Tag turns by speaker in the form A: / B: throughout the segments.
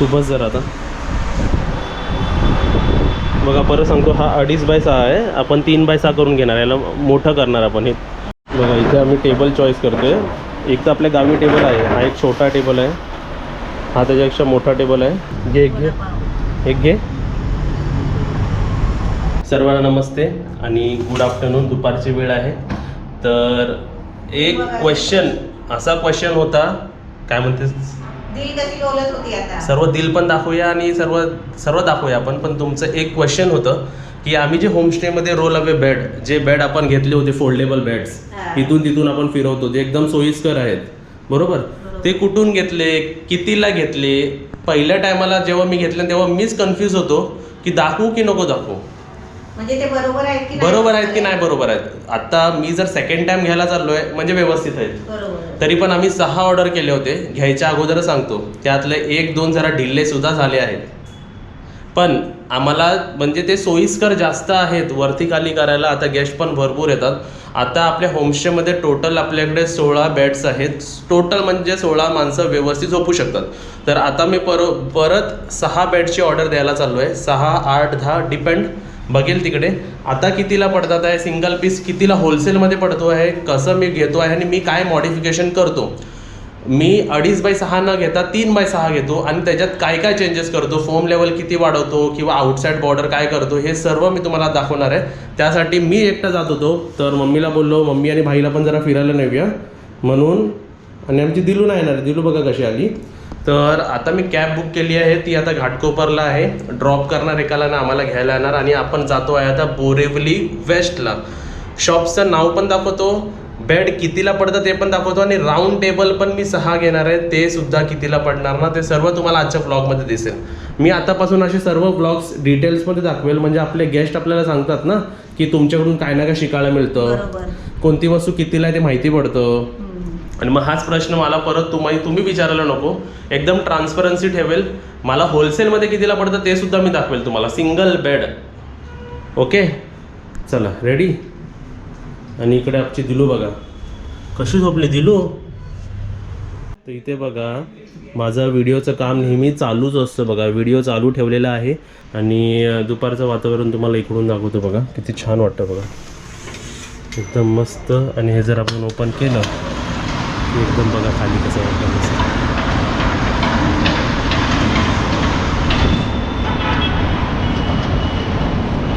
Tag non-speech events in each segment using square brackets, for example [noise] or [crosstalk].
A: तू बस जरा आता. बघा परत सांगतो हा अडीच बाय सहा आहे. आपण तीन बाय सहा करून घेणार याला मोठं करणार आपण हे. बघा इथे आम्ही टेबल चॉईस करतोय. एक तर आपल्या गावी टेबल आहे. हा एक छोटा टेबल आहे. हा त्याच्यापेक्षा मोठा टेबल आहे. घे एक घे. एक घे. सर्वांना नमस्ते आणि गुड आफ्टरनून दुपारची वेळ आहे. तर एक क्वेश्चन असा क्वेश्चन होता. काय म्हणतेस?
B: दिल कशी डोलत होती आता?
A: सर्व दिल पण दाखवूया आणि सर्व सर्व दाखवूया आपण. पण तुमचं एक क्वेश्चन होतं की आम्ही जे होमस्टेमध्ये रोल अवे बेड जे बेड आपण घेतले होते फोल्डेबल बेड्स
B: हा.
A: इथून तिथून आपण फिरवतो जे एकदम सोयीस्कर आहेत. बरोबर? ते कुठून घेतले? कितीला घेतले? पहिल्या टायमाला जेव्हा मी घेतले तेव्हा मीच कन्फ्यूज होतो की दाखवू की नको दाखवू?
B: म्हणजे ते बरोबर आहेत की नाही?
A: बरोबर आहेत की नाही बरोबर आहेत. आता मी जर सेकंड टाइम घ्यायला चाललोय म्हणजे व्यवस्थित आहेत
B: बरोबर
A: तरी पण आम्ही सहा ऑर्डर केले होते. घ्यायच्या अगोदर सांगतो. त्यातले एक दोन जरा डिले सुद्धा झाले आहेत. पण आम्हाला म्हणजे ते सोयीस्कर जास्त आहेत. वरती खाली करायला आता गेस्ट पण भरपूर येतात. आता आपल्या होमस्टेमध्ये टोटल आपल्याकडे सोळा बेड्स आहेत. टोटल म्हणजे सोळा माणसं व्यवस्थित झोपू शकतात. तर आता मी पर परत सहा बेडची ऑर्डर द्यायला चाललो आहे सहा आठ दहा डिपेंड बघेल तिकडे. आता कितीला पडतात आहे? सिंगल पीस कितीला होलसेलमध्ये पडतो आहे? कसं मी घेतो आहे? आणि मी काय मॉडिफिकेशन करतो? मी अडीच बाय सहा न घेता तीन बाय सहा घेतो आणि त्याच्यात काय काय चेंजेस करतो? फोम लेवल किती वाढवतो? किंवा आउटसाईड बॉर्डर काय करतो? हे सर्व मी तुम्हाला दाखवणार आहे. त्यासाठी मी एकटा जात होतो. तर मम्मीला बोललो मम्मी आणि भाईला पण जरा फिरायला नेऊया. म्हणून आणि आमची दिलू नाही येणार. दिलू बघा कशी आली. तर आता मी कॅब बुक केली आहे ती आता घाटकोपरला आहे. ड्रॉप करणार एकाला ना आम्हाला घ्यायला येणार आणि आपण जातो आहे आता बोरेवली वेस्टला शॉपचं नाव पण दाखवतो बेड कितीला पडतं ते पण दाखवतो आणि राऊंड टेबल पण मी सहा घेणार आहे ते सुद्धा कितीला पडणार ना ते सर्व तुम्हाला आजच्या ब्लॉगमध्ये दिसेल. मी आतापासून असे सर्व ब्लॉग्स डिटेल्समध्ये दाखवेल म्हणजे आपले गेस्ट आपल्याला सांगतात ना की तुमच्याकडून काय ना काय शिकायला मिळतं. कोणती वस्तू कितीला आहे ते माहिती पडतं. आणि मग हाच प्रश्न मला परत तुम्ही तुम्ही विचारायला नको. एकदम ट्रान्सपरन्सी ठेवेल. मला होलसेलमध्ये कितीला पडतं ते सुद्धा मी दाखवेल तुम्हाला. सिंगल बेड ओके चला रेडी आणि इकडे आमची दिलू बघा. कशी झोपली? दिलू? तर इथे बघा माझं व्हिडिओचं काम नेहमी चालूच असतं बघा. व्हिडिओ चालू ठेवलेला आहे. आणि दुपारचं वातावरण तुम्हाला इकडून दाखवतो बघा. किती छान वाटतं बघा. एकदम मस्त. आणि हे जर आपण ओपन केलं की एकदम बघा खाली कसं वाटतं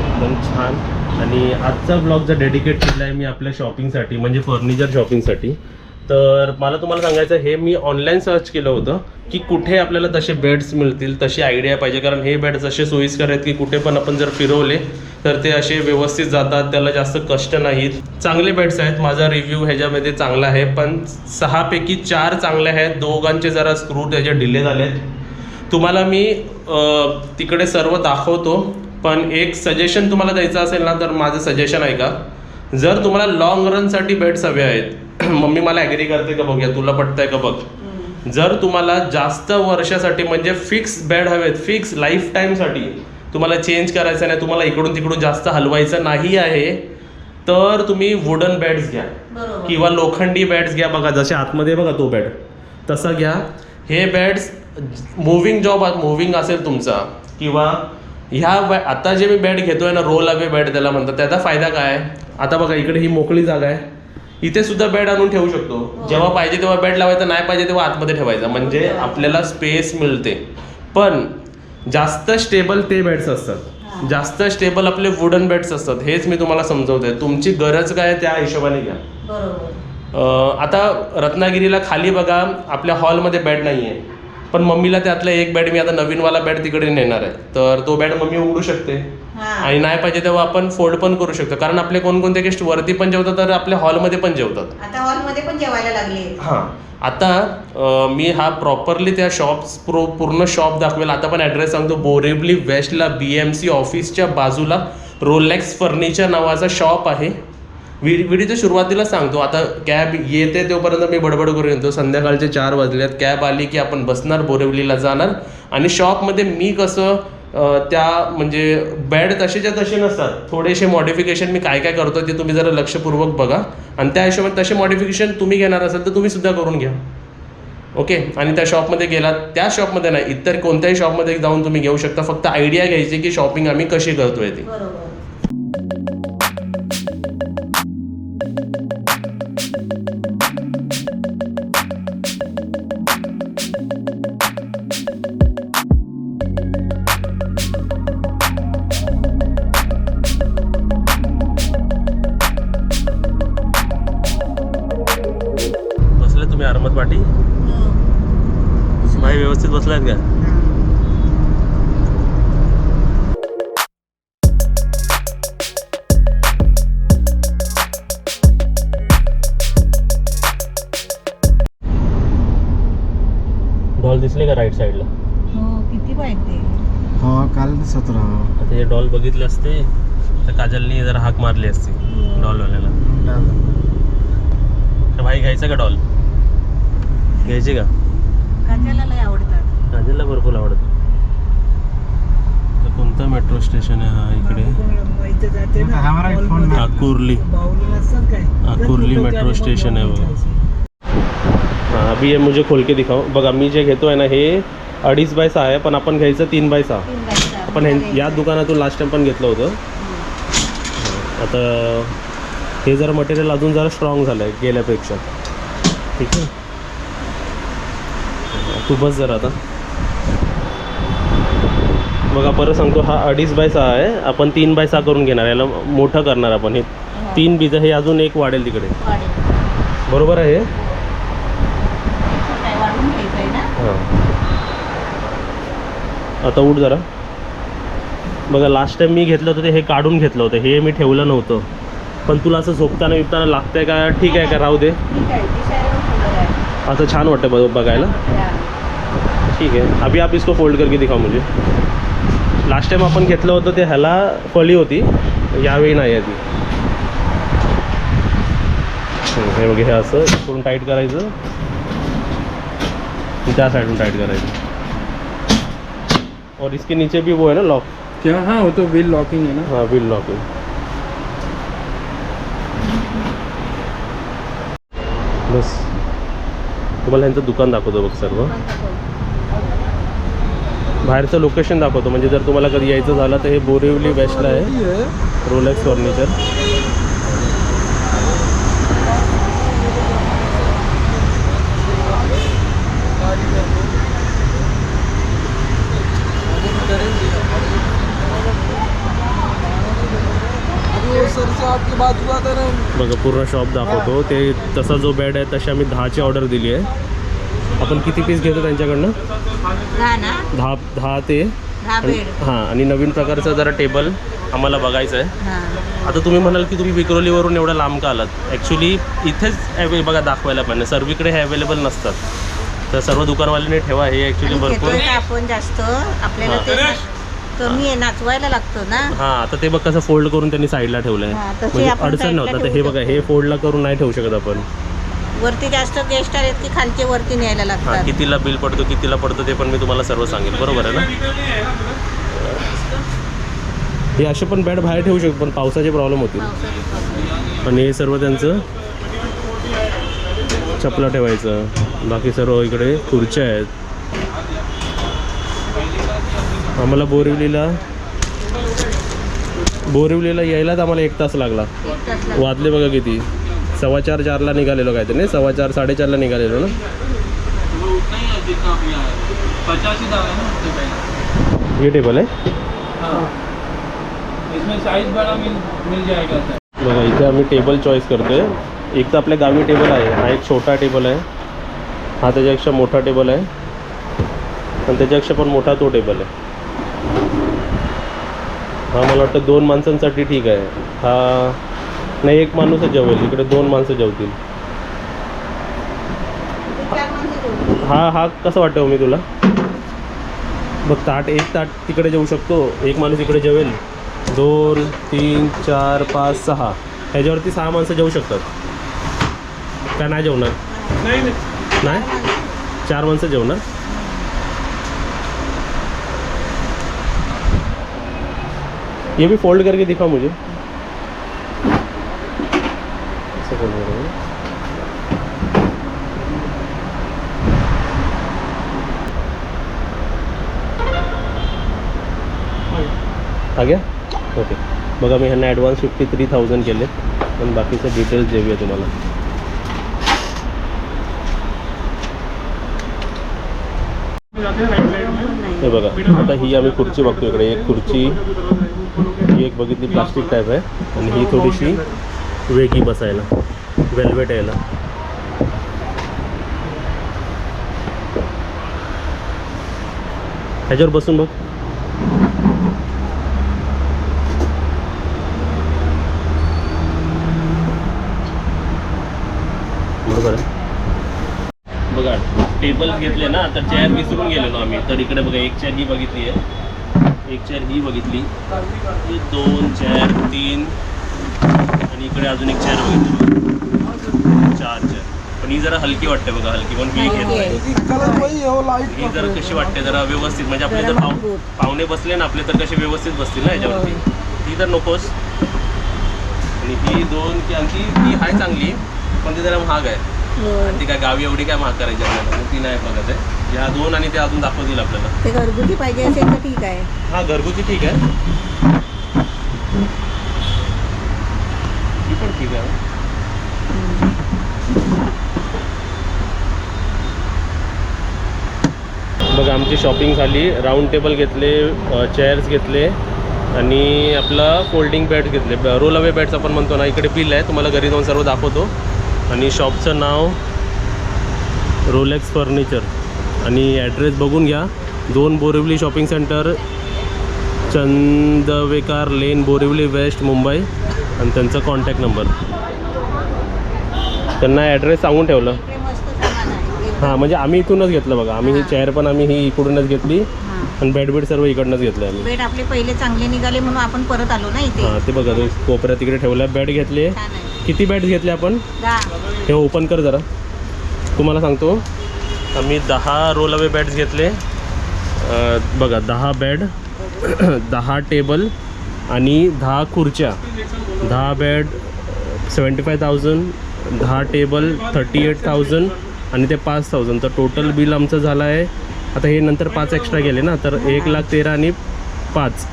A: एकदम छान. आणि आजचा ब्लॉग जर डेडिकेट केला आहे मी आपल्या शॉपिंगसाठी म्हणजे फर्निचर शॉपिंगसाठी तर मला तुम्हाला सांगायचं हे मी ऑनलाईन सर्च केलं होतं की कुठे आपल्याला तसे बेड्स मिळतील तशी आयडिया पाहिजे. कारण हे बेड्स असे सोयीस्कर आहेत की कुठे पण आपण जर फिरवले तर ते असे व्यवस्थित जातात त्याला जास्त कष्ट नाहीत. चांगले बेड्स आहेत माझा रिव्ह्यू ह्याच्यामध्ये चांगला आहे पण सहापैकी चार चांगले आहेत. दोघांचे जरा स्क्रू त्याचे डिले झालेत. तुम्हाला मी तिकडे सर्व दाखवतो पण एक सजेशन तुम्हाला द्यायचं असेल ना तर माझं सजेशन आहे का? जर तुम्हाला लॉंग रनसाठी बेड्स हवे आहेत [clears throat] मम्मी मला ॲग्री करते का बघूया तुला पटतंय का बघ. जर तुम्हाला जास्त वर्षासाठी म्हणजे फिक्स बेड हवेत फिक्स लाईफ टाईमसाठी तुम्हाला चेंज करायचं नाही तुम्हाला इकडून तिकडून जास्त हलवायचं नाही आहे तर तुम्ही वुडन बेड्स घ्या. किंवा लोखंडी बॅट्स घ्या बघा जसे आतमध्ये बघा तो बॅट तसा घ्या. हे बॅट्स मुव्हिंग जॉब मुव्हिंग असेल तुमचा. किंवा ह्या बॅ आता जे मी बॅट घेतोय ना रोल अवे बॅट त्याला म्हणतात. त्याचा फायदा काय? आहे? आता बघा इकडे ही मोकळी जागा आहे. इथे सुद्धा बेड आणून ठेवू शकतो. जेव्हा पाहिजे तेव्हा बेड लावायचा नाही पाहिजे तेव्हा आतमध्ये ठेवायचा. म्हणजे आपल्याला स्पेस मिळते. पण जास्त स्टेबल ते बेड्स असतात. जास्त स्टेबल आपले वुडन बेड्स असतात. हेच मी तुम्हाला समजवतोय. तुमची गरज काय त्या हिशोबाने घ्या. आता रत्नागिरीला खाली बघा आपल्या हॉलमध्ये बेड नाही आहे पण मम्मीला त्यातला एक बेड मी आता नवीनवाला बेड तिकडे नेणार आहे. तर तो बेड मम्मी उघडू शकते. आणि नाही पाहिजे तेव्हा आपण फोल्ड पण करू शकतो. कारण आपले कोणकोणते गेस्ट वरती पण जेवतात तर आपल्या हॉलमध्ये पण जेवतात.
B: आता हॉलमध्ये पण जेवायला लागले.
A: हां. आता मी हा प्रॉपरली त्या शॉप्स प्रो पूर्ण शॉप दाखवेल. आता पण ॲड्रेस सांगतो. बोरेवली वेस्टला बी एम सी ऑफिसच्या बाजूला रोलेक्स फर्निचर नावाचा शॉप आहे. व्हिड व्हिडिओच्या सुरुवातीला सांगतो. आता कॅब येते तोपर्यंत मी बडबड करून येतो. संध्याकाळचे चार वाजल्यात कॅब आली की आपण बसणार बोरिवलीला जाणार. आणि शॉपमध्ये मी कसं त्या म्हणजे बॅड तसेच्या तसे नसतात. थोडेसे मॉडिफिकेशन मी काय काय करतो ते तुम्ही जरा लक्षपूर्वक बघा. आणि त्या हिशोबाने तसे मॉडिफिकेशन तुम्ही घेणार असाल तर तुम्ही सुद्धा करून घ्या. ओके? आणि त्या शॉपमध्ये गेलात. त्या शॉपमध्ये नाही. इतर कोणत्याही शॉपमध्ये जाऊन तुम्ही घेऊ शकता. फक्त आयडिया घ्यायची की शॉपिंग आम्ही कशी करतोय ती. दिसले का राईट साईडला
B: हो किती पाहिजे
C: हो काल दिसत राहा.
A: आता हे डॉल बघितले असते तर काजलनी जरा हाक मारली असती डॉलवाल्याला तर भाई घ्यायचा का डॉल घ्यायची का?
B: काजला लय आवडतात.
A: काजलला भरपूर आवडत. तर कोणतं मेट्रो स्टेशन आहे हा इकडे?
C: हमारा एक phone
A: Akurli Akurli metro station आहे बघा. हां अभी ये मुझे खोल के दिखाओ। बघा मी जे घेतो आहे ना हे अडीच बाय सहा आहे पण आपण घ्यायचं तीन बाय सहा. आपण हे या दुकानातून लास्ट टाइम पण घेतलं होतं. आता हे जरा मटेरियल अजून जरा स्ट्रॉंग झालं आहे गेल्यापेक्षा. ठीक आहे? तू बस जरा आता. बघा परत सांगतो हा अडीच बाय सहा आहे. आपण तीन बाय सहा करून घेणार याला मोठं करणार आपण हे. तीन बीज हे अजून एक वाढेल तिकडे. बरोबर आहे हे?
B: काय वाढून घ्यायचंय ना
A: हां आता उठ जरा. बघा लास्ट टाइम मी घेतलं होतं ते हे काढून घेतलं होतं. हे मी ठेवलं नव्हतं. पण तुला असं झोपताना विपताना लागतंय का? ठीक आहे का? राहू दे. असं छान वाटतं बघ बघायला. ठीक आहे. अभी आप इसको फोल्ड करके दिखा मुझे. लास्ट टाइम आपण घेतलं होतं ते ह्याला फळी होती. यावेळी नाही आहे ती हे बघ हे असं करून टाईट करायचं. त्या साईडून टाईट करायचं. और इसके नीचे भी वो है ना लॉक
C: क्या? हाँ वो तो व्हील लॉकिंग है ना।
A: हाँ व्हील लॉकिंग बस तुम्हाला ह्यांचं दुकान दाखवतो बघ सर्व. बाहेरचं लोकेशन दाखवतो. म्हणजे जर तुम्हाला कधी यायचं झालं तर हे बोरिवली वेस्टला आहे. रोलेक्स फर्निचर बघा पूर्ण शॉप दाखवतो. ते तसा जो बेड आहे तशी आम्ही दहाची ऑर्डर दिली आहे. आपण किती पीस घेतो त्यांच्याकडनं?
B: ना?
A: दहा दहा ते? हां आणि नवीन प्रकारचं जरा टेबल आम्हाला बघायचं आहे
B: हा.
A: आता तुम्ही म्हणाल की तुम्ही विक्रोलीवरून एवढं लांब का आलात? ॲक्च्युली इथेच बघा दाखवायला पाहिजे सर्वीकडे हे अवेलेबल नसतात. तर सर्व दुकानवाल्यांनी ठेवा हे ॲक्च्युली भरपूर.
B: आपण जास्त? आपल्याला कमी आहे नाचवायला लागतं ना.
A: हां आता ते बघ कसं फोल्ड करून त्यांनी साईडला ठेवलं
B: हां,
A: आहे
B: तसे
A: म्हणजे
B: आपण
A: अडचण
B: साईडला
A: नव्हतं. तर
B: ठेवू
A: हे बघा हे फोल्डला करून नाही ठेवू शकत आपण.
B: वरती जास्त गेस्ट आलेत की खालचे वरती न्यायला
A: हां
B: लागतात?
A: कितीला बिल पडतो कितीला पडतो ते पण मी तुम्हाला सर्व सांगेल. बरोबर आहे ना? हे असे पण बॅड बाहेर ठेवू शकतो पण पावसाचे प्रॉब्लेम होतील. आणि हे सर्व त्यांचं चपला ठेवायचं. बाकी सर्व इकडे खुर्च्या आहेत. आम्हाला बोरिवलीला बोरिवलीला यायलाच आम्हाला एक तास लागला. वाजले बघा किती. सव्वा चार, चारला निघालेलो काहीतरी, नाही? सव्वा चार, साडेचारला निघालेलो ना?
D: ही है उससे
A: टेबल आहे?
D: हाँ इसमें सर
A: बघा, इथे आम्ही टेबल चॉईस करतोय. एक तर आपल्या गावी टेबल आहे. हा एक छोटा टेबल आहे. हा त्याच्यापेक्षा मोठा टेबल आहे. त्याच्यापेक्षा पण मोठा तो टेबल आहे. हा मला वाटतं दोन माणसांसाठी ठीक आहे. हा नाही एक माणूसच जेवेल. इकडे दोन माणसं जेवतील. हा हा कसं वाटतं हो मी तुला? बघ ताट एक ताट तिकडे जेवू शकतो. एक माणूस इकडे जेवेल. दोन तीन चार पाच सहा. ह्याच्यावरती सहा माणसं जेवू शकतात. काय नाही जेवणार?
D: नहीं नहीं.
A: नाही? चार माणसं जेवणार? ये भी फोल्ड करके दिखा मुझे। आ गया? ओके बगा मैं हमने एडवांस फिफ्टी थ्री थाउज़ेंड के लिए बाकी से डिटेल्स दे देऊया तुम्हाला. जाते हे बघा, आता ही आम्ही खुर्ची बघतो इकडे. एक खुर्ची, ही एक बघितली, प्लास्टिक टाईप आहे. आणि ही थोडीशी वेगळी बसायला वेल्वेट यायला. ह्याच्यावर बसून बघ. टेबल घेतले ना तर चेअर विसरून गेलेलो आम्ही. तर इकडे बघा एक चेअर ही बघितली आहे. एक चेअर ही बघितली. ही दोन चेअर तीन. आणि इकडे अजून एक चेअर बघितली बघा. चार चेअर पण ही जरा हलकी वाटते बघा हलकी. पण मी घेत ही जरा कशी वाटते जरा व्यवस्थित. म्हणजे आपले जर पाहु- पाहुणे बसले ना आपले तर कसे व्यवस्थित बसतील ना याच्यावरती. ती तर नकोस आणि ही दोन की आणखी ती आहे चांगली पण ती जरा महाग आहे. आणि ती काय गावी एवढी काय महाग करायची आपल्याला? मग ती नाही बघत आहे. ह्या दोन आणि ते अजून दाखवतील आपल्याला.
B: ते घरगुती पाहिजे असेल तर ठीक आहे.
A: हा घरगुती ठीक आहे. ही पण ठीक आहे बघा आमची शॉपिंग झाली. राऊंड टेबल घेतले चेअर्स घेतले आणि आपला फोल्डिंग बेड घेतले. रोल अवे बेड्स आपण म्हणतो ना इकडे बिल आहे. तुम्हाला घरी जाऊन सर्व दाखवतो. आणि शॉपचं नाव रोलेक्स फर्निचर. आणि ॲड्रेस बघून घ्या. दोन Borivali shopping centre Chandavarkar lane Borivali west Mumbai. आणि त्यांचा कॉन्टॅक्ट नंबर त्यांना ॲड्रेस सांगून ठेवलं. हां म्हणजे आम्ही इथूनच घेतलं बघा. आम्ही ही चेअर पण आम्ही ही इकडूनच घेतली. आणि बेड बेड सर्व इकडनंच घेतलं आम्ही.
B: बेड आपले पहिले चांगले निघाले म्हणून आपण परत आलो ना इथे.
A: हां ते बघा तो कोपऱ्यात तिकडे ठेवला बेड घेतले. किती बेड घेतले आपण?
B: दहा.
A: हे ओपन कर जरा. तुम्हाला सांगतो. आम्ही दहा रोल अवे बेड्स घेतले. बघा दहा बेड [clears throat] दहा टेबल आणि दहा खुर्च्या. दहा बेड सेवन्टी फाय थाउजंड दहा टेबल थर्टी एट थाउजंड आणि ते पाच थाउजंड तर टोटल बिल आमचं झालं आहे. आता हे नंतर पाच एक्स्ट्रा गेले ना तर एक लाख तेरा आणि पाच.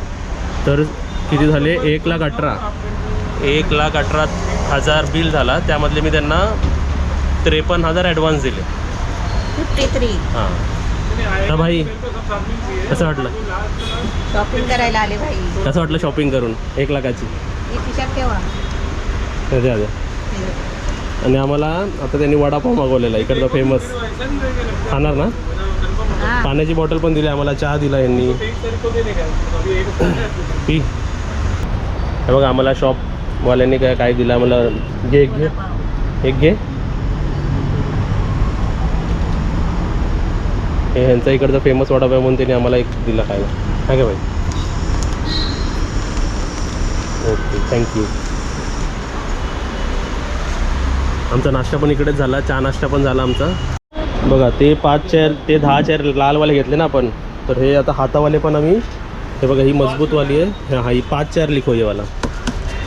A: तर किती झाले? एक लाख अठरा. एक लाख अठरा हजार बिल झाला त्यामधले मी त्यांना त्रेपन्न हजार ॲडव्हान्स दिले.
B: फिफ्टी थ्री
A: हां. तर भाई कसं वाटलं?
B: शॉपिंग करायला आले भाई.
A: कसं वाटलं शॉपिंग करून? एक लाखाची.
B: हे खिशात ठेवा
A: अरे अरे. आणि आम्हाला आता त्यांनी वडापाव मागवलेला इकडचा फेमस खाणार ना?
B: हा.
A: पाण्याची बॉटल पण दिली आम्हाला चहा दिला यांनी. [coughs] पी. हे बघा आम्हाला शॉपवाल्यांनी काय काय दिलं? आम्हाला घे एक घे. एक घे. हे ह्यांचा इकडचा फेमस वडापाव म्हणून त्यांनी आम्हाला एक दिला काय का भाई? ओके थँक्यू आमचा नाश्ता पण इकडेच झाला. चहा नाश्ता पण झाला आमचा. बघा ते पाच चेअर ते दहा चेअर लालवाले घेतले ना आपण तर हे आता हातावाले पण आम्ही हे बघा ही मजबूतवाली आहे. हा ही पाच चेअर लिखो हे वाला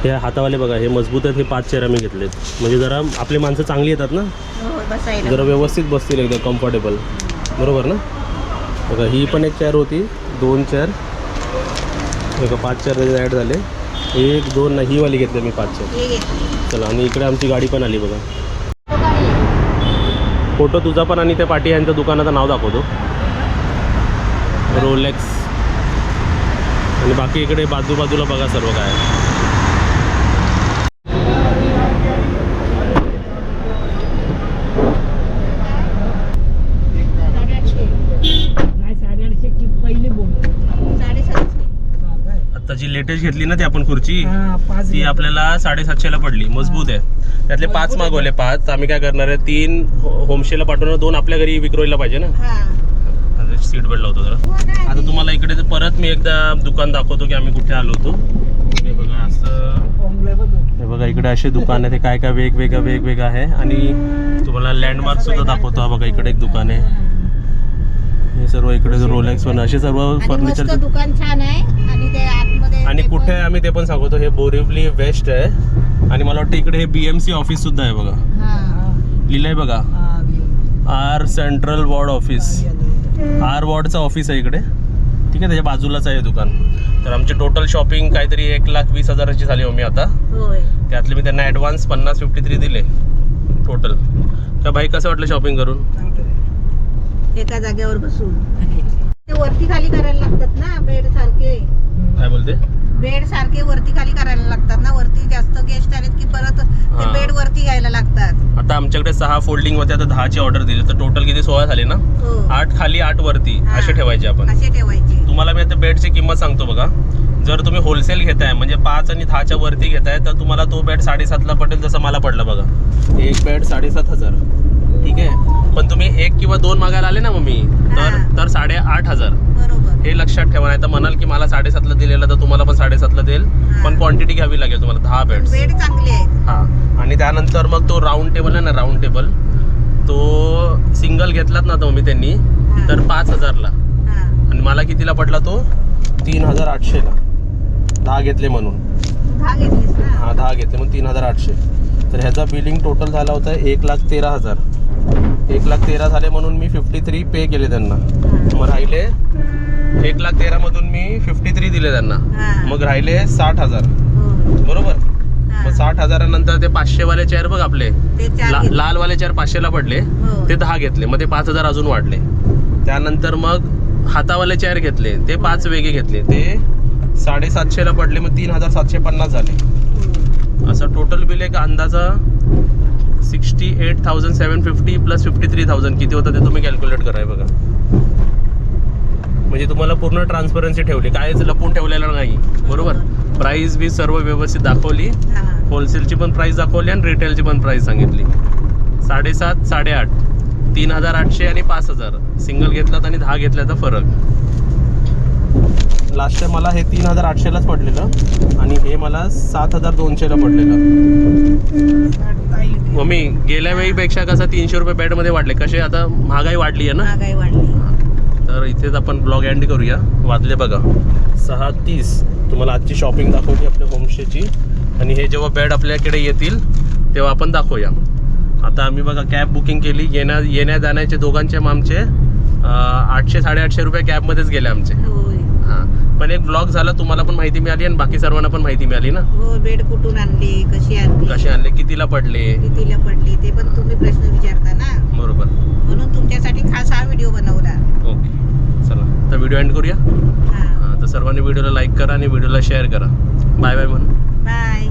A: हे हातावाले बघा हे मजबूत आहेत हे पाच चेअर आम्ही घेतलेत. म्हणजे जरा आपली माणसं चांगली येतात ना?
B: हो,
A: जरा व्यवस्थित बसतील एकदम कम्फर्टेबल बरोबर ना? बघा ही पण एक चेअर होती दोन चेअर बघा पाच चेअर त्याच्यात ॲड झाले. एक दोन नाही ही वाली घेतली मी पाच चेअर चला आणि इकडे आमची गाडी पण आली बघा. फोटो तुझा पण आणि त्या पाटी यांच्या दुकानाचं नाव दाखवतो. रोलेक्स आणि बाकी इकडे बाजूबाजूला बघा सर्व काय आहे.
B: साडेसातशे
A: लेटेस्ट घेतली ना ती आपण खुर्ची ती आपल्याला साडेसातशेला पडली मजबूत आहे. त्यातले पाच मागवले पाच. आम्ही काय करणार आहे तीन हो- होमस्टेला पाठवणार दोन आपल्या घरी विक्रोईला पाहिजे ना?
B: हा.
A: सीट बेल्ट लावतो जरा. आता तुम्हाला इकडे ते परत मी एकदा दुकान दाखवतो की आम्ही कुठे आलो होतो. हे बघा असं. हे बघा इकडे असे दुकान आहे ते काय काय वेगवेगळं वेगवेगळं आहे. आणि तुम्हाला लँडमार्क सुद्धा दाखवतो. हा बघा इकडे एक दुकान आहे. हे. सर्व इकडे रोलेक्स पण असे सर्व
B: आणि मस्त
A: फर्निचर
B: दुकान छान आहे. आणि ते
A: आणि कुठे आहे आम्ही ते पण सांगतो. हे बोरिवली वेस्ट आहे. आणि मला वाटतं इकडे हे बी एम सी ऑफिस सुद्धा आहे बघा.
B: हा
A: लिहिलंय बघा. R central ward office R वॉर्डचं office आहे इकडे. ठीक आहे त्याच्या बाजूलाच आहे दुकान. तर आमची टोटल शॉपिंग काहीतरी एक लाख वीस हजाराची झाली हो मी आता. त्यातले मी त्यांना ॲडव्हान्स पन्नास फिफ्टी थ्री दिले. टोटल तर भाई कसं वाटलं शॉपिंग करून?
B: एका जागेवर बसून. [laughs] ते वरती खाली करायला लागतात ना बेड सारखे.
A: काय बोलते?
B: बेड सारखे वरती खाली करायला लागतात ना वरती जास्त गेस्ट आलेत की परत ते
A: हा.
B: बेड वरती घ्यायला लागतात.
A: आता आमच्याकडे सहा फोल्डिंग होते आता दहाची ऑर्डर दिली तर टोटल किती? सोळा झाले ना?
B: हो.
A: आठ खाली आठ वरती.
B: हा.
A: असे ठेवायचे आपण.
B: असे ठेवायचे.
A: तुम्हाला मी आता बेडची किंमत सांगतो बघा. जर तुम्ही होलसेल घेताय म्हणजे पाच आणि दहाच्या वरती घेताय तर तुम्हाला तो बेड साडेसातला पडेल जसं मला पडला बघा. एक बेड साडेसात हजार. ठीक आहे? पण तुम्ही एक किंवा दोन मागायला आले ना मम्मी तर
B: हा.
A: तर साडे आठ हजार.
B: बरोबर.
A: हे लक्षात ठेवा नाही तर म्हणाल की मला साडेसातला दिलेलं तर तुम्हाला पण साडेसातला देईल. पण क्वांटिटी घ्यावी लागेल तुम्हाला दहा बेड्स
B: बेड चांगले आहेत
A: हा. आणि त्यानंतर मग तो राऊंड टेबल आहे ना राऊंड टेबल तो सिंगल घेतलात ना तो मी त्यांनी. तर पाच हजारला.
B: हा.
A: आणि मला कितीला पडला तो? तीन हजार आठशेला. दहा घेतले म्हणून. हा दहा घेतले. म्हणून तीन हजार आठशे. तर ह्याचा बिलिंग टोटल झाला होता एक लाख तेरा हजार. एक लाख तेरा झाले म्हणून मी फिफ्टी थ्री पे केले त्यांना. मग राहिले एक लाख तेरामधून मी फिफ्टी थ्री दिले त्यांना. मग राहिले साठ हजार.
B: हो.
A: बरोबर. मग साठ हजारानंतर ते पाचशेवाले चेअर बघ आपले. ला,
B: घेतले.
A: लालवाले चेअर पाचशेला पडले.
B: हो.
A: ते दहा घेतले. मग ते पाच हजार अजून वाढले. त्यानंतर मग हातावाले चेअर घेतले. ते पाच वेगळे घेतले. ते साडेसातशेला पडले मग तीन हजार सातशे पन्नास झाले. असं टोटल बिल एक अंदाजा sixty eight thousand seven fifty plus fifty three thousand किती होतं ते तुम्ही कॅल्क्युलेट कराय बघा. म्हणजे तुम्हाला पूर्ण ट्रान्सपरन्सी ठेवली. कायच लपून ठेवलेलं नाही. बरोबर? प्राईस बी सर्व व्यवस्थित दाखवली.
B: हा.
A: होलसेलची पण प्राईस दाखवली आणि रिटेलची पण प्राईस सांगितली. साडेसात साडेआठ. तीन हजार आठशे आणि पाच हजार. सिंगल घेतलात आणि दहा घेतल्याचा फरक. लास्ट टाइम मला हे तीन हजार आठशेलाच पडलेलं आणि हे मला सात हजार दोनशेला पडलेलं. मम्मी गेल्या वेळीपेक्षा कसं तीनशे रुपये बेडमध्ये वाढले. कसे आता महागाई वाढली आहे ना?
B: महागाई वाढली.
A: तर इथेच आपण ब्लॉग एंड करूया. वाजले बघा. सहा तीस. तुम्हाला आजची शॉपिंग दाखवली आपल्या होमस्टेची आणि हे जेव्हा बेड आपल्याकडे येतील तेव्हा आपण दाखवूया. आता आम्ही बघा कॅब बुकिंग केली. येण्या येण्या जाण्याचे दोघांचे मग आमचे आठशे साडेआठशे रुपये कॅबमध्येच गेले आमचे.
B: होय.
A: पण एक ब्लॉग झाला तुम्हाला पण माहिती मिळाली आणि बाकी सर्वांना पण माहिती मिळाली ना?
B: हो बेड कुठून आणली कशी आणली?
A: कसे आणले? कितीला पडले?
B: कितीला पडली ते पण तुम्ही प्रश्न विचारता ना?
A: बरोबर.
B: म्हणून तुमच्यासाठी खास हा व्हिडिओ बनवला.
A: ओके. चला तर व्हिडिओ एंड करूया? हां. तर सर्वांनी व्हिडिओला लाईक करा आणि व्हिडिओला शेअर करा. बाय बाय म्हणून.
B: बाय